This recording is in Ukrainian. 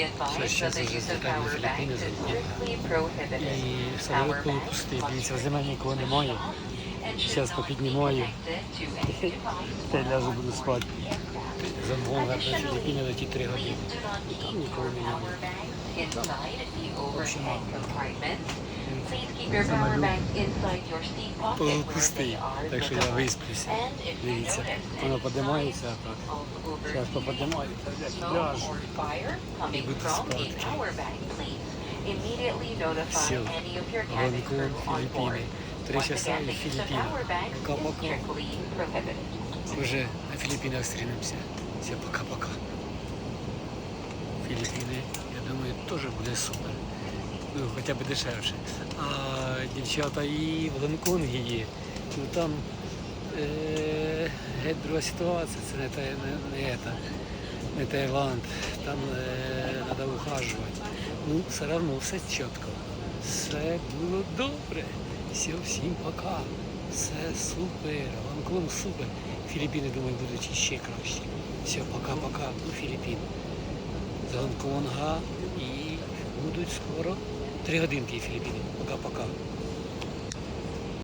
Be advised that the use of power banks is strictly prohibited. Power banks Дивіться, зима нікого немає. be попіднімаю. Та ляжу буду спати. aircraft. За Гонга до Additionally, Філіппіни летить 3 Please години. keep нікого немає. inside the overhead compartment. Please keep your power bank inside your seat pocket where Пустий. they are Так що я висплюся. Дивіться, воно any піднімається так. Зараз or fire coming буду спати. cabin Гонконг. Філіппіни. Три часа і Філіппіни. Пока-пока. Уже на Філіппінах зустрінемося. Все, пока-пока. Філіппіни, я думаю, теж буде супер. Ну, хоча б дешевше. А дівчата і в Гонконгі є. Ну там е, геть друга ситуація, це не, та, не, не, ета, не Таїланд. Там е, треба ухажувати. Ну, все одно все чітко. Все було добре. Все, всім пока. Все супер. Гонконг супер. Філіппіни, думаю, будуть іще краще. Все, пока-пока. Ну, Філіппіни. З Гонконга будуть скоро. Три годинки Філіппіни. Пока-пока.